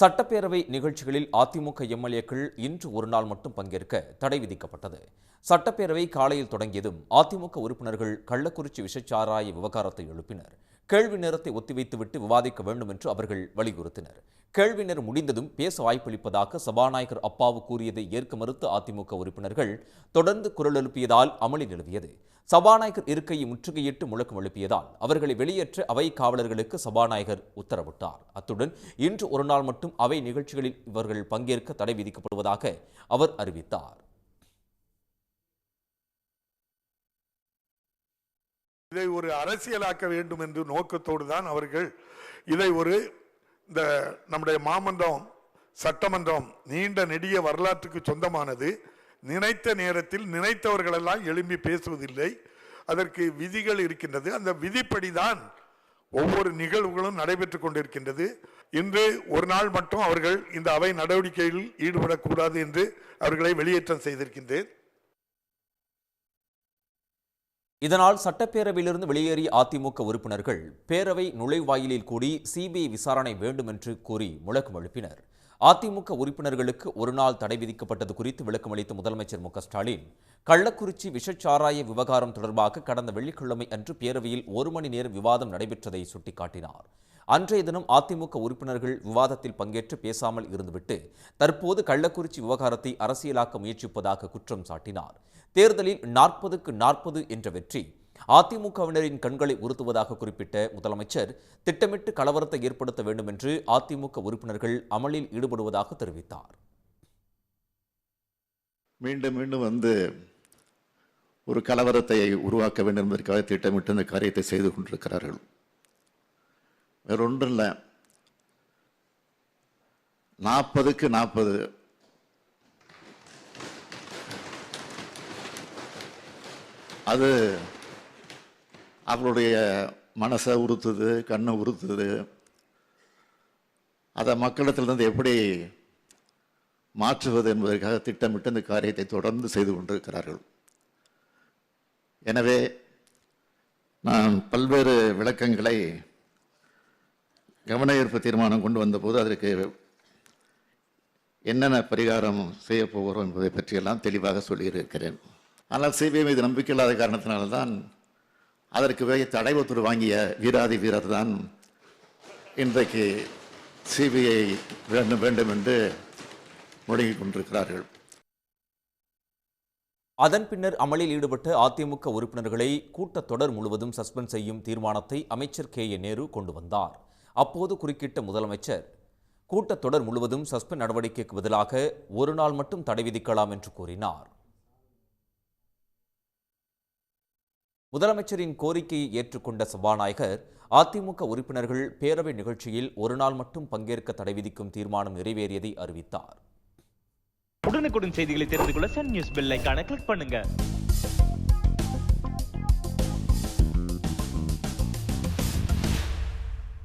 சட்டப்பேரவை நிகழ்ச்சிகளில் அதிமுக எம்எல்ஏக்கள் இன்று ஒரு நாள் மட்டும் பங்கேற்க தடை விதிக்கப்பட்டது. சட்டப்பேரவை காலையில் தொடங்கியதும் அதிமுக உறுப்பினர்கள் கள்ளக்குறிச்சி விஷச்சாராய விவகாரத்தை எழுப்பினர். கேள்வி நேரத்தை ஒத்திவைத்துவிட்டு விவாதிக்க வேண்டும் என்று அவர்கள் வலியுறுத்தினர். கேள்வி நேரம் முடிந்ததும் பேச வாய்ப்பளிப்பதாக சபாநாயகர் அப்பாவு கூறியதை ஏற்க மறுத்த அதிமுக உறுப்பினர்கள் தொடர்ந்து குரல் எழுப்பியதால் அமளி நிலவியது. சபாநாயகர் இருக்கையை முற்றுகையிட்டு முழக்கம் எழுப்பியதால் அவர்களை வெளியேற்ற அவை காவலர்களுக்கு சபாநாயகர் உத்தரவிட்டார். அத்துடன் இன்று ஒரு நாள் மட்டும் அவை நிகழ்ச்சிகளில் இவர்கள் பங்கேற்க தடை விதிக்கப்படுவதாக அவர் அறிவித்தார். இதை ஒரு அரசியலாக்க வேண்டும் என்று நோக்கத்தோடு தான் அவர்கள் இதை ஒரு இந்த நம்முடைய மாமன்றம் சட்டமன்றம் நீண்ட நெடிய வரலாற்றுக்கு சொந்தமானது. நினைத்த நேரத்தில் நினைத்தவர்களெல்லாம் எழும்பி பேசுவதில்லை. அதற்கு விதிகள் இருக்கின்றது. அந்த விதிப்படிதான் ஒவ்வொரு நிகழ்வுகளும் நடைபெற்றுக் கொண்டிருக்கின்றது. இன்று ஒரு நாள் மட்டும் அவர்கள் இந்த அவை நடவடிக்கையில் ஈடுபடக்கூடாது என்று அவர்களை வெளியேற்றம் செய்திருக்கின்றேன். இதனால் சட்டப்பேரவையிலிருந்து வெளியேறிய அதிமுக உறுப்பினர்கள் பேரவை நுழைவாயிலில் கூடி சிபிஐ விசாரணை வேண்டும் என்று கூறி முழக்கம் எழுப்பினர். அதிமுக உறுப்பினர்களுக்கு ஒரு நாள் தடை விதிக்கப்பட்டது குறித்து விளக்கமளித்த முதலமைச்சர் மு ஸ்டாலின் கள்ளக்குறிச்சி விஷச்சாராய விவகாரம் தொடர்பாக கடந்த வெள்ளிக்கிழமை அன்று பேரவையில் ஒரு மணி நேரம் விவாதம் நடைபெற்றதை சுட்டிக்காட்டினார். அன்றைய தினம் அதிமுக உறுப்பினர்கள் விவாதத்தில் பங்கேற்று பேசாமல் இருந்துவிட்டு தற்போது கள்ளக்குறிச்சி விவகாரத்தை அரசியலாக்க முயற்சிப்பதாக குற்றம் சாட்டினார். தேர்தலில் நாற்பதுக்கு நாற்பது என்ற வெற்றி அதிமுகவினரின் கண்களை உறுத்துவதாக குறிப்பிட்ட முதலமைச்சர் திட்டமிட்டு கலவரத்தை ஏற்படுத்த வேண்டும் என்று அதிமுக உறுப்பினர்கள் அமளில் ஈடுபடுவதாக தெரிவித்தார். மீண்டும் மீண்டும் வந்து ஒரு கலவரத்தை உருவாக்க வேண்டும் என்பதற்காக திட்டமிட்டு இந்த காரியத்தை செய்து கொண்டிருக்கிறார்கள். வேறொன்றும் இல்லை. நாற்பதுக்கு நாற்பது அது அவருடைய மனசை உறுத்துது கண்ணை உறுத்துது. அதை மக்களிடத்திலிருந்து எப்படி மாற்றுவது என்பதற்காக திட்டமிட்டு இந்த காரியத்தை தொடர்ந்து செய்து கொண்டிருக்கிறார்கள். எனவே நான் பல்வேறு விளக்கங்களை கவன ஈர்ப்பு தீர்மானம் கொண்டு வந்தபோது அதற்கு என்னென்ன பரிகாரம் செய்ய போகிறோம் என்பதை பற்றியெல்லாம் தெளிவாக சொல்லியிருக்கிறேன். ஆனால் சிபிஐ மீது நம்பிக்கை இல்லாத காரணத்தினால்தான் அதற்கு வே- தடை வாங்கிய வீராதி வீரர் தான் இன்றைக்கு சிபிஐ வேண்டும் வேண்டும் என்று முடங்கிக் கொண்டிருக்கிறார்கள். அதன் பின்னர் அமளில் ஈடுபட்ட அதிமுக உறுப்பினர்களை கூட்டத்தொடர் முழுவதும் சஸ்பெண்ட் செய்யும் தீர்மானத்தை அமைச்சர் கே ஏ நேரு கொண்டு வந்தார். அப்போது குறுக்கிட்ட முதலமைச்சர் கூட்டத்தொடர் முழுவதும் சஸ்பெண்ட் நடவடிக்கைக்கு பதிலாக ஒரு நாள் மட்டும் தடை விதிக்கலாம் என்று கூறினார். முதலமைச்சரின் கோரிக்கையை ஏற்றுக்கொண்ட சபாநாயகர் அதிமுக உறுப்பினர்கள் பேரவை நிகழ்ச்சியில் ஒரு நாள் மட்டும் பங்கேற்க தடை விதிக்கும் தீர்மானம் நிறைவேறியதை அறிவித்தார். உடனுக்குடன் செய்திகளை தெரிந்து கொள்ள சன் நியூஸ் பெல் கிளிக் பண்ணுங்க.